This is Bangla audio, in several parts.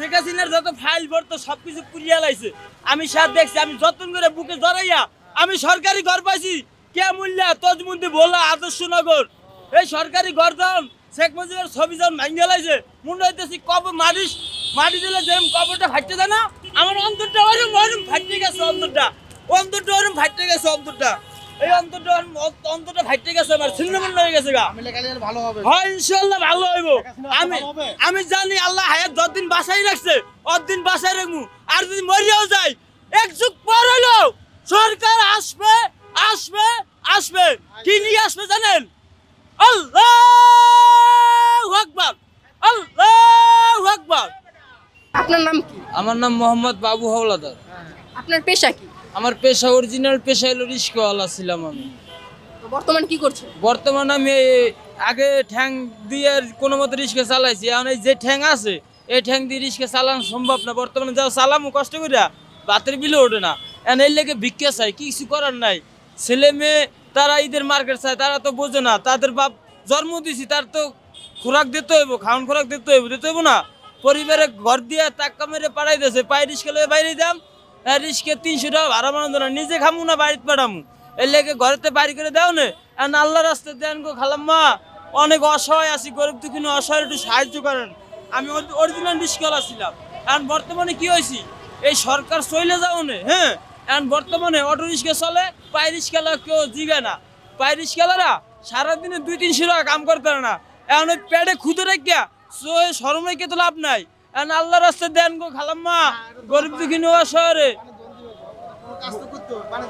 শেখ হাসিনার যত ফাইল ভরতো, সবকিছু পুড়িয়া লাইছে। আমি সাথ দেখছি, আমি যতন করে বুকে জড়াইয়া আমি সরকারি ঘর পাইছি। কে মূল্যা তজমুন্দি ভোলা আদর্শনগর এই সরকারি ঘর যখন শেখ মুজিবের ছবি যখন ভাঙ্গে লাইছে মনে হইতেছি কবর মারিস মাটি দিলে যেরকম কবরটা ফাটতে যায় না, আমার অন্তরটা ওরম ওরম ফাটতে গেছে অন্তরটা। অন্তরটা ওরম ফাটতে গেছে অন্তরটা। এই অন্তরটা অন্তরটা গেছে আমার ছিন্নমূল্য হয়ে গেছে গা। আমি ভালো হবে। হয় ইনশাল্লাহ ভালো হইব। আমি আমি জানি আল্লাহ হায়াত যতদিন বাসায় রাখছে অতদিন বাসায় রাখব। আর যদি মরিয়াও যাই এক যুগ পর হলো সরকার আসবে আসবে আসবে। কি নিয়ে আসবে জানেন? আল্লাহ আকবার আল্লাহ আকবার। আপনার নাম কি? আমার নাম মোহাম্মদ বাবু হাওলাদার। আপনার পেশা কি? আমার পেশা অরিজিনাল পেশা হলো রিস্কওয়ালা ছিলাম আমি। বর্তমান কি করছেন বর্তমানে আমি আগে ঠ্যাং দিয়ে কোনো মতো রিক্সা চালাইছি। এখন এই যে ঠ্যাং আছে এই ঠ্যাং দিয়ে রিক্সা চালানো সম্ভব না। বর্তমানে যাও চালামু কষ্ট করিয়া বাতের বিলে ওঠে না। এখন এই লেগে ভিক্ষা চাই কিছু করার নাই। ছেলে মেয়ে তারা ঈদের মার্কেট চায় তারা তো বোঝে না। তাদের বাপ জন্ম দিছি তার তো খোরাক দিতে হইব খাওয়ান খোরাক দিতে হইব দিতে হইব না। পরিবারে ঘর দিয়ে টাক্কা মেরে পাড়াই দিয়েছে পায়ে রিক্সা লয়ে বাইরে দাম রিক্সকে তিনশো টাকা ভাড়া বানানো না, নিজে খামু না বাড়িতে পাঠামু। এর লেগে ঘরেতে বাড়ি করে দাও না। আল্লাহ রাস্তা দেন গো খালাম্মা, অনেক অসহায় আছি, গরিব দুঃখী অসহায় একটু সাহায্য করেন। আমি অরিজিনাল রিস্কওয়ালা ছিলাম। এখন বর্তমানে কি হয়েছি? এই সরকার চলে যাও না হ্যাঁ? এখন বর্তমানে অটো রিক্সা চলে পাই রিক্সালা কেউ জিবে না। পাই রিক্সালারা সারাদিনে দুই তিনশো টাকা কাম করতে পারে না। এখন ওই পেটে খুঁজে রেখা সরম রেখে তো লাভ নাই। এখন আল্লাহ রাস্তা দেন গো খালাম্মা। গরিব দুঃখী নেওয়া শহরে।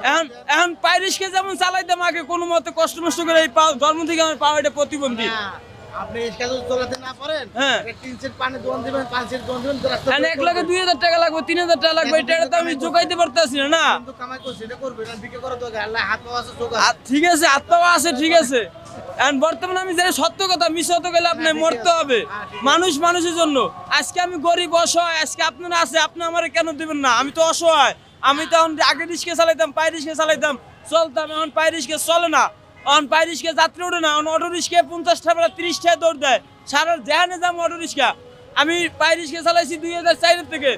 এখন এখন পাইরিশকে যেমন চালাইতাম আগে কোনো মতে কষ্ট মষ্ট করে এই জন্ম থেকে আমার পাওয়া এটা প্রতিবন্ধী। আপনি চলাতে না পারেন হ্যাঁ। পানি দিবেন দিবেন রাস্তা লাখে দুই হাজার টাকা লাগবে তিন হাজার টাকা লাগবে এটা তো আমি জোগাইতে পারতেছি না ঠিক আছে আত্মাও আছে ঠিক আছে। এখন বর্তমানে আমি জানি সত্য কথা মিশ হতে গেলে আপনি হ্যাঁ, মরতে হবে। মানুষ মানুষের জন্য। আজকে আমি গরিব অসহায় আজকে আপনারা আছে আপনি আমার কেন দিবেন না? আমি তো অসহায়। আমি তো এখন আগে রিস্কে চালাইতাম পায়ে রিস্কে চালাইতাম চলতাম এখন পায়ে রিস্কে চলে না। এখন পায়ে রিস্কে যাত্রী ওঠে না এখন অটো রিস্কে পঞ্চাশটা বেলা তিরিশটা দৌড় দেয়। সারা দেহানে যাম অটো রিস্কা আমি পায়ে রিস্কে চালাইছি দুই হাজার চারের থেকে।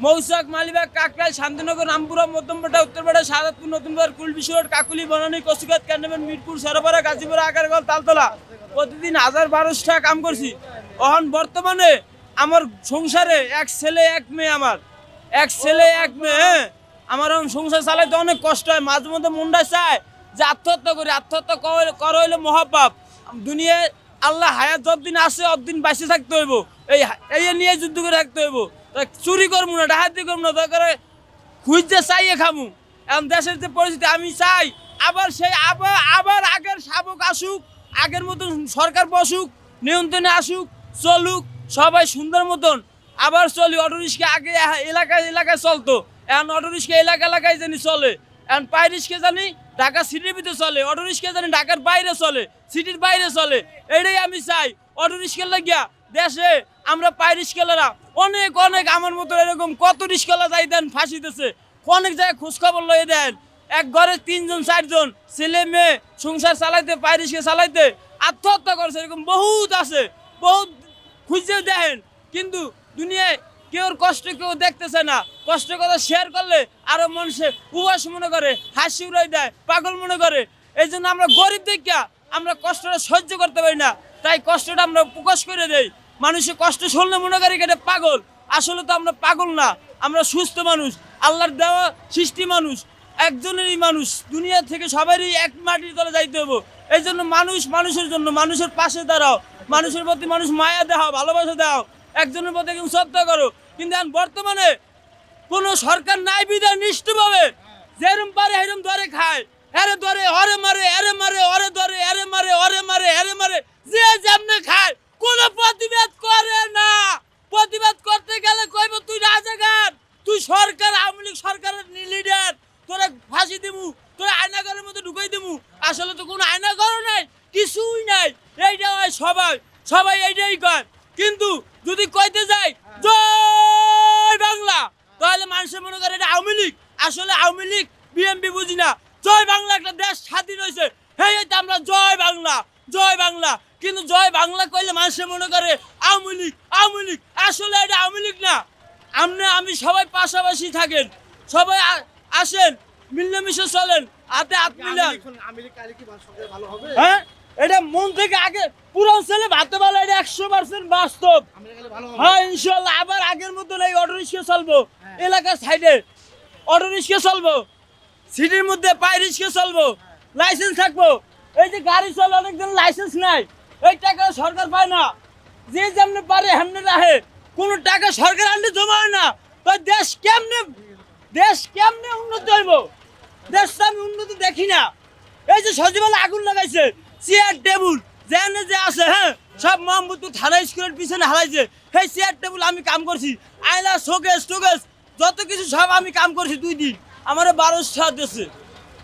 মৌসাক মালিবাগ কাকরাই শান্তিনগর, রামপুরা, মধ্যমপাটা উত্তরপাড়া সাদাতপুর নতুনবাজার কুলবিশোর কাকুলি, বনানী কসুগাত ক্যান্টনমেন্ট, মিরপুর সরবরা গাজীপুর আগারগল তালতলা। প্রতিদিন হাজার বারোশো টাকা কাম করছি। এখন বর্তমানে আমার সংসারে এক ছেলে, এক মেয়ে আমার। এক ছেলে, এক মেয়ে হ্যাঁ? আমার এখন সংসার চালাইতে অনেক কষ্ট হয়। মাঝে মধ্যে মুন্ডা চায় যে আত্মহত্যা করি, আত্মহত্যা কর- হইলে মহাপাপ। দুনিয়ায় আল্লাহ হায়াত যতদিন আসে, অতদিন বাঁচে থাকতে হইব। এই এই নিয়ে যুদ্ধ করে থাকতে হইব। চুরি করব না ডাহাতি করব না দরকার খুঁজতে চাইয়ে খামু এখন দেশের যে পরিস্থিতি, আমি চাই আবার সেই আবার আবার আগের শাবক আসুক, আগের মতন সরকার বসুক, নিয়ন্ত্রণে আসুক, চলুক, সবাই সুন্দর মতন। আবার চলি, অটো রিক্সা আগে এলাকায় এলাকায় চলতো। এখন অটো রিক্সা এলাকা এলাকায় জানি চলে। এখন পাই রিক্সা জানি ঢাকা সিটির ভিতরে চলে, অটো রিক্সা জানি ঢাকার বাইরে চলে, সিটির বাইরে চলে। এটাই আমি চাই। অটো রিক্সা লাগিয়া দেশে আমরা পাই রিক্সালারা অনেক অনেক আমার মতো এরকম কত রিক্সালা যাই দেন, ফাঁসি দিতেছে। অনেক জায়গায় খোঁজখবর লয়ে দেন। এক ঘরে তিনজন, চারজন, ছেলে, মেয়ে সংসার চালাইতে পাই রিক্সা চালাইতে আত্মহত্যা করছে, এরকম বহুত আছে, বহুত খুঁজে দেখেন কিন্তু দুনিয়ায় কেউ কষ্ট কেউ দেখতেছে না। কষ্ট কথা শেয়ার করলে আরও মানুষে উবাস মনে করে, হাসি উড়াই দেয়, পাগল মনে করে। এই জন্য আমরা গরিব দেখিয়া আমরা কষ্টটা সহ্য করতে পারি না। তাই কষ্টটা আমরা প্রকাশ করে দেই। মানুষের কষ্ট শুনলে মনে করি এটা পাগল? আসলে তো আমরা পাগল না, আমরা সুস্থ মানুষ, আল্লাহর দেওয়া সৃষ্টি মানুষ, একজনেরই মানুষ, দুনিয়া থেকে সবারই এক মাটির তলে যাইতে হব এই জন্য মানুষ মানুষের জন্য, মানুষের পাশে দাঁড়াও, মানুষের প্রতি মানুষ মায়া দেওয়া ভালোবাসা দাও একজনের প্রতি একজন শ্রদ্ধা করো। কিন্তু এখন বর্তমানে কোনো সরকার নাই বিধায় নিষ্ঠভাবে যেরম পারে এরম ধরে খায়। এরে ধরে অরে মারে, এরে মারে অরে ধরে, এরে মারে অরে মারে, এরে মারে যে যেমনে খায় কোনো প্রতিবাদ করে না প্রতিবাদ করতে গেলে কইব তুই রাজাকার তুই সরকার আওয়ামী লীগ সরকারের লিডার তোরা ফাঁসি দিমু তোরা আয়নাঘরের মধ্যে ঢুকাই দিমু আসলে তো কোনো আয়নাঘরও নাই কিছুই নাই এইটা হয় সবাই সবাই এইটাই কয়। কিন্তু যদি কইতে যাই জয় বাংলা তাহলে মানুষের মনে করে এটা আওয়ামী লীগ। আসলে আওয়ামী লীগ বিএমপি বুঝি না। জয় বাংলা একটা দেশ স্বাধীন হয়েছে। হেই এটা আমরা জয় বাংলা জয় বাংলা। কিন্তু জয় বাংলা কইলে মানুষের মনে করে আওয়ামী লীগ আওয়ামী লীগ। আসলে এটা আওয়ামী লীগ না। আপনি আমি সবাই পাশাপাশি থাকেন। সবাই আসেন মিলেমিশে চলেন। হাতে হাত মিলান। হ্যাঁ? এটা মন থেকে আগে পুরো ছেলে ভাতে বলা এটা একশো পার্সেন্ট বাস্তব। হ্যাঁ ইনশাল্লাহ আবার আগের মতন এই অটো রিক্সা চলবো। এলাকার সাইডে অটো রিক্সা চলবো। সিটির মধ্যে পায়ে রিক্সা চলবো। লাইসেন্স থাকব। এই যে গাড়ি চলে অনেকজন লাইসেন্স নাই। এই টাকা সরকার পায় না। যে যেমনি পারে হেমনে রাখে। কোনো টাকা সরকার আনলে জমা হয় না। তো দেশ কেমনে দেশ কেমনে উন্নত হইব? দেশ তো আমি উন্নত দেখি না। এই যে সচিবালয় আগুন লাগাইছে। চেয়ার টেবুল যেন যে আছে হ্যাঁ? সব মোহাম্মদপুর থানা স্কুলের পিছনে হারাইছে সেই চেয়ার টেবিল আমি কাম করছি। আয়লা শোকেস টোকেস যত কিছু সব আমি কাম করছি দুই দিন। আমার বারোশো সাত দিয়েছে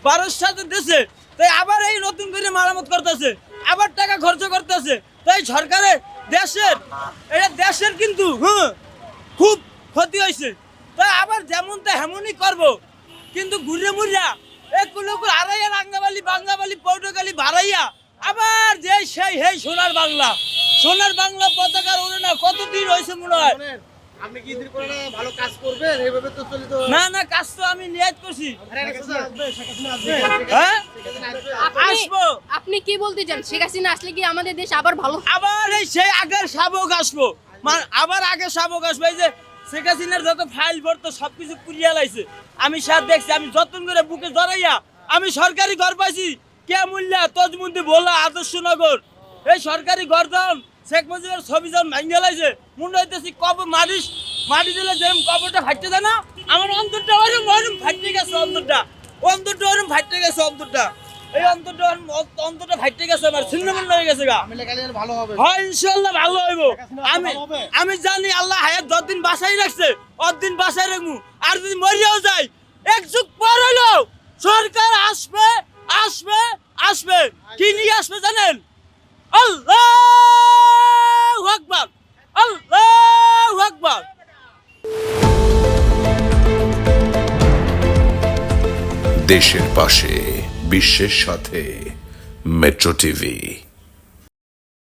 বারোশো সাত দিয়েছে তাই আবার এই নতুন করে মারামত করতেছে। আবার টাকা খরচ করতেছে। তাই সরকারের দেশের, এটা দেশের কিন্তু হ্যাঁ খুব ক্ষতি হয়েছে। তাই আবার যেমন তা হেমনই করব। কিন্তু ঘুরে মুড়িয়া এক লোক আড়াইয়া রাঙ্গাবালি, বাঙ্গাবালি পৌটকালি বাড়াইয়া আবার যে সেই হেই সোনার বাংলা। সোনার বাংলা পতাকার ওরে না কতদিন হয়েছে মনে হয়? আপনি কি দিন করে ভালো কাজ করবেন? এইভাবে তো চলে তো না না কাজ তো আমি নিয়ত করছি। আসবে। হ্যাঁ? আসবে। আপনি কি বলতে চান? শেখ হাসিনা আসলে কি আমাদের দেশ আবার ভালো? আবার এই সেই আগের শাবক আসব। আবার আগে শাবক আসব। এই যে শেখ হাসিনার যত ফাইল ভরতো সবকিছু পুড়িয়া লাইছে। আমি সাথ দেখছি আমি যতন করে বুকে জড়াইয়া আমি সরকারি ঘর পাইছি। কে মূল্যা তজমন্দি ভোলা আদর্শনগর এই সরকারি ঘর যখন শেখ মুজিবের ছবি যখন ভাঙ্গে লাইছে। মনে হইতেছি কব মারিস মাটি দিলে যেরকম কবরটা ফাটতে যায় না আমার অন্তরটা ওরম ওরম ফাটতে গেছে অন্তরটা। অন্তরটা ওরম ফাটতে গেছে অন্তরটা। এই অন্তরটা অন্তরটা ফাটতে গেছে আমার ছিন্নমূল্য হয়ে গেছে গা। ভালো হবে। হয় ইনশাল্লাহ ভালো হইব। আমি আমি জানি আল্লাহ হায়াত যতদিন বাসাই রাখছে অতদিন বাসায় রাখব। আর যদি মরিয়াও যাই এক যুগ পর হলো সরকার আসবে আসবে আসবে। কি নিয়ে আসবে জানেন? আল্লাহ আকবার আল্লাহ আকবার। দেশের পাশে, বিশ্বের সাথে, মেট্রো টিভি।